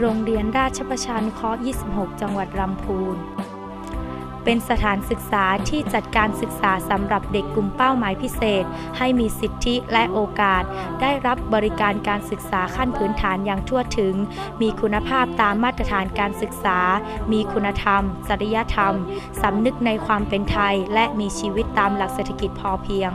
โรงเรียนราชประชานุเคราะห์ 26 จังหวัดลำพูน เป็นสถานศึกษาที่จัดการศึกษาสำหรับเด็กกลุ่มเป้าหมายพิเศษ ให้มีสิทธิและโอกาส ได้รับบริการการศึกษาขั้นพื้นฐานอย่างทั่วถึง มีคุณภาพตามมาตรฐานการศึกษา มีคุณธรรม จริยธรรม สำนึกในความเป็นไทย และมีชีวิตตามหลักเศรษฐกิจพอเพียง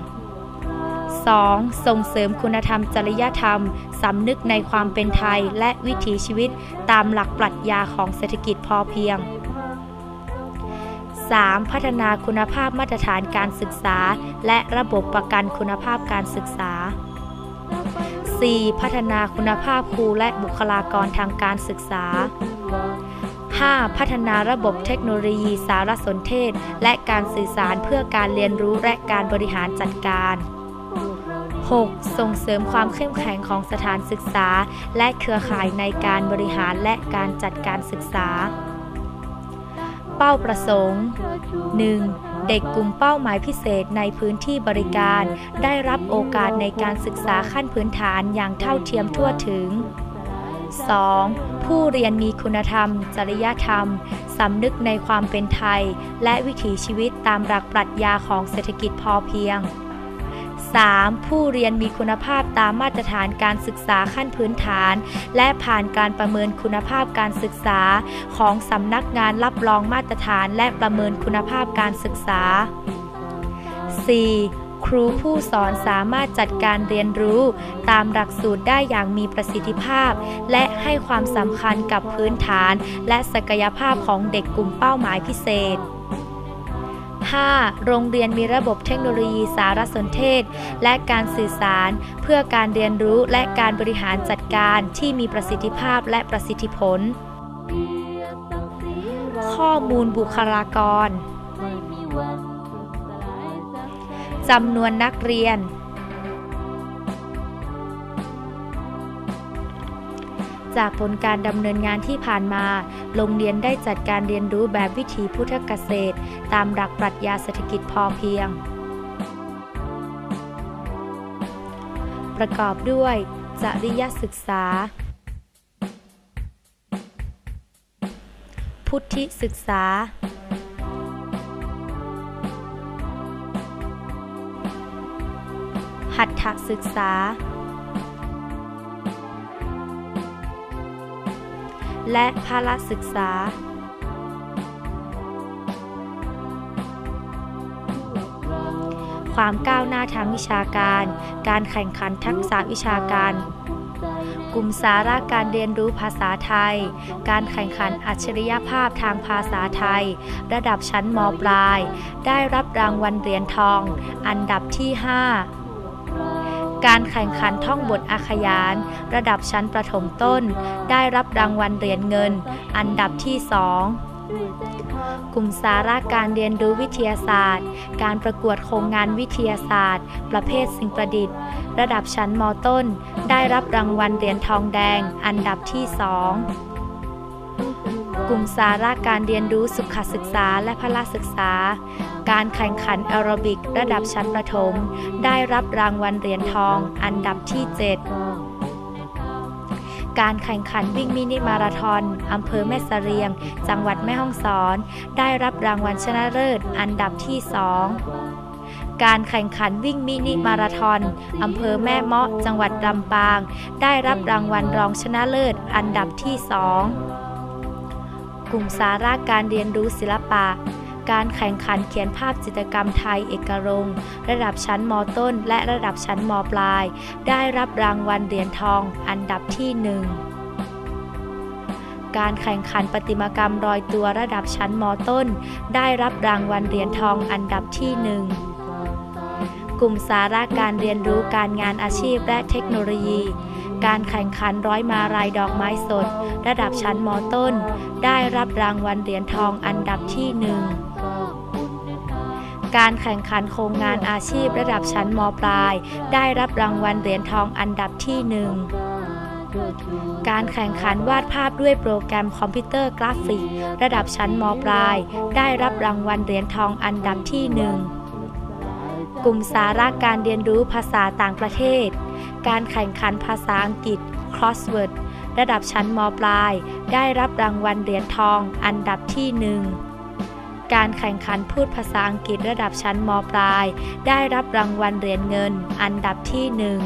2. ส่งเสริมคุณธรรมจริยธรรม สำนึกในความเป็นไทยและวิถีชีวิตตามหลักปรัชญาของเศรษฐกิจพอเพียง 3. พัฒนาคุณภาพมาตรฐานการศึกษา และระบบประกันคุณภาพการศึกษา 4. พัฒนาคุณภาพครูและบุคลากรทางการศึกษา 5. พัฒนาระบบเทคโนโลยีสารสนเทศ และการสื่อสารเพื่อการเรียนรู้และการบริหารจัดการ 6. ส่งเสริมความเข้มแข็งของสถานศึกษา และเครือข่ายในการบริหารและการจัดการศึกษา เป้าประสงค์ 1. เด็กกลุ่มเป้าหมายพิเศษในพื้นที่บริการ ได้รับโอกาสในการศึกษาขั้นพื้นฐานอย่างเท่าเทียมทั่วถึง 2. ผู้เรียนมีคุณธรรม จริยธรรม สำนึกในความเป็นไทย และวิถีชีวิตตามหลักปรัชญาของเศรษฐกิจพอเพียง 3. ผู้เรียนมีคุณภาพตามมาตรฐานการศึกษาขั้นพื้นฐาน และผ่านการประเมินคุณภาพการศึกษา ของสำนักงานรับรองมาตรฐานและประเมินคุณภาพการศึกษา 4. ครูผู้สอนสามารถจัดการเรียนรู้ตามหลักสูตรได้อย่างมีประสิทธิภาพ และให้ความสำคัญกับพื้นฐาน และศักยภาพของเด็กกลุ่มเป้าหมายพิเศษ 5. โรงเรียนมีระบบเทคโนโลยีสารสนเทศ และการสื่อสาร เพื่อการเรียนรู้และการบริหารจัดการที่มีประสิทธิภาพและประสิทธิผล ข้อมูลบุคลากรจำนวนนักเรียน จากผลการดำเนินงานที่ผ่านมา โรงเรียนได้จัดการเรียนรู้แบบวิถีพุทธเกษตร ตามหลักปรัชญาเศรษฐกิจพอเพียง ประกอบด้วยจริยศึกษา พุทธิศึกษา หัตถศึกษา และภาระศึกษา ความก้าวหน้าทางวิชาการ การแข่งขันทักษะวิชาการ กลุ่มสาระการเรียนรู้ภาษาไทย การแข่งขันอัจฉริยภาพทางภาษาไทย ระดับชั้นมปลาย ได้รับรางวัลเหรียญทอง อันดับที่ 5 การแข่งขันท่องบทอาขยาน ระดับชั้นประถมต้น ได้รับรางวัลเหรียญเงิน อันดับที่สองกลุ่มสาระการเรียนรู้วิทยาศาสตร์ การประกวดโครงงานวิทยาศาสตร์ ประเภทสิ่งประดิษฐ์ ระดับชั้นมต้น ได้รับรางวัลเหรียญทองแดง อันดับที่สอง กลุ่มสาระการเรียนรู้สุขศึกษาและพละศึกษา การแข่งขันแอโรบิกระดับชั้นประถม ได้รับรางวัลเหรียญทอง อันดับที่ 7 การแข่งขันวิ่งมินิมาราธอนอำเภอแม่เสรียง จังหวัดแม่ฮ่องสอน ได้รับรางวัลชนะเลิศ อันดับที่ 2การแข่งขันวิ่งมินิมาราธอนอำเภอแม่เมาะ จังหวัดลำปาง ได้รับรางวัลรองชนะเลิศ อันดับที่2 กลุ่มสาระการเรียนรู้ศิลปะ การแข่งขันเขียนภาพจิตรกรรมไทยเอกรงค์ระดับชั้นมต้น และระดับชั้นมปลาย ได้รับรางวัลเหรียญทองอันดับที่หนึ่งการแข่งขันประติมากรรมรอยตัวระดับชั้นมต้น ได้รับรางวัลเหรียญทองอันดับที่หนึ่ง กลุ่มสาระการเรียนรู้การงานอาชีพและเทคโนโลยี การแข่งขันร้อยมาลายดอกไม้สด ระดับชั้นมต้น ได้รับรางวัลเหรียญทองอันดับที่หนึ่งการแข่งขันโครงงานอาชีพระดับชั้นมปลาย ได้รับรางวัลเหรียญทองอันดับที่หนึ่งการแข่งขันวาดภาพด้วยโปรแกรมคอมพิวเตอร์กราฟิก ระดับชั้นมปลาย ได้รับรางวัลเหรียญทองอันดับที่หนึ่ง กลุ่มสาระการเรียนรู้ภาษาต่างประเทศ การแข่งขันภาษาอังกฤษ Crossword ระดับชั้นมปลาย ได้รับรางวัลเหรียญทองอันดับที่หนึ่งการแข่งขันพูดภาษาอังกฤษระดับชั้นมปลาย ได้รับรางวัลเหรียญเงินอันดับที่หนึ่ง